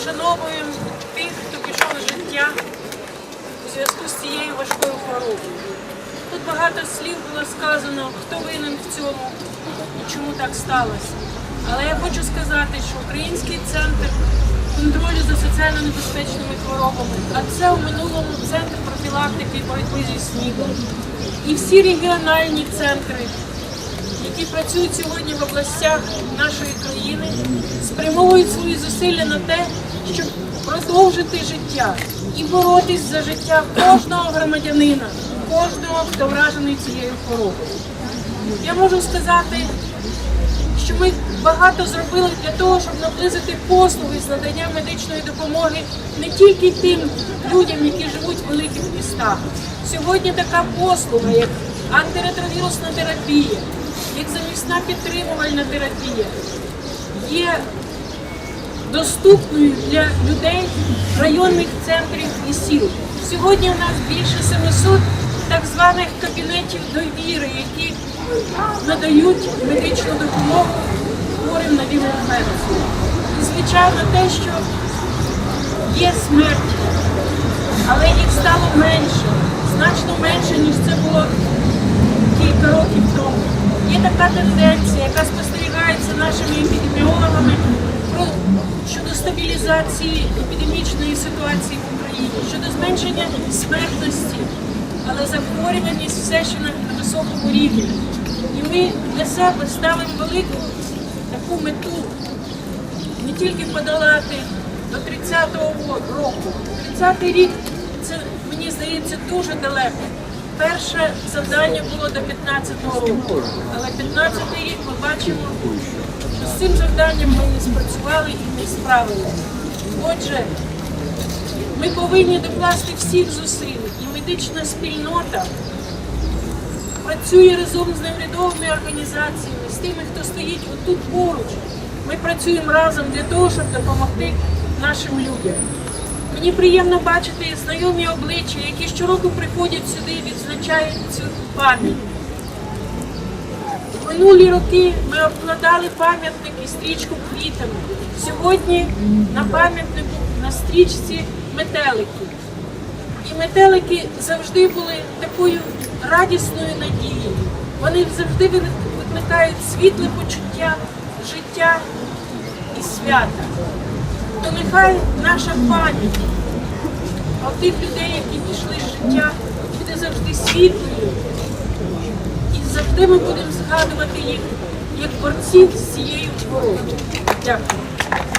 вшановуємо тих, хто пішов з життя у зв'язку з цією важкою хворобою. Тут багато слів було сказано, хто винен в цьому і чому так сталося. Але я хочу сказати, що Український центр контролю за соціально небезпечними хворобами, а це у минулому центр профілактики і боротьби зі снігом. І всі регіональні центри, які працюють сьогодні в областях нашої країни, спрямовують свої зусилля на те, щоб продовжити життя і боротись за життя кожного громадянина, кожного, хто вражений цією хворобою. Я можу сказати, що ми багато зробили для того, щоб наблизити послуги з надання медичної допомоги не тільки тим людям, які живуть в великих містах. Сьогодні така послуга, як антиретровірусна терапія, як замісна підтримувальна терапія, є доступною для людей районних центрів і сіл. Сьогодні у нас більше 700 так званих кабінетів довіри, які надають медичну допомогу хворим на віл-інфекцію. І звичайно те, що є смерть, але їх стало менше, значно менше, ніж це було кілька років тому. Є така тенденція, яка спостерігається нашими епідеміологами щодо стабілізації епідемічної ситуації в Україні, щодо зменшення смертності, але захворюваність все ще на високому рівні. І ми для себе ставимо велику таку мету не тільки подолати до 30-го року. 30-й рік це мені здається дуже далеко. Перше завдання було до 15-го року, але 15-й рік ми бачимо, що з цим завданням ми не спрацювали і не справилися. Отже, ми повинні докласти всіх зусиль, і медична спільнота працює разом з неурядовими організаціями, з тими, хто стоїть отут поруч. Ми працюємо разом для того, щоб допомогти нашим людям. Мені приємно бачити знайомі обличчя, які щороку приходять сюди і відзначають цю пам'ять. Минулі роки ми обкладали пам'ятник і стрічку квітами. Сьогодні на пам'ятнику на стрічці метелики. І метелики завжди були такою радісною надією. Вони завжди викликають світле почуття життя і свята. То нехай наша пам'ять про тих людей, які пішли з життя, буде завжди світлою. І завжди ми будемо згадувати їх як борців з цією хворобою. Дякую.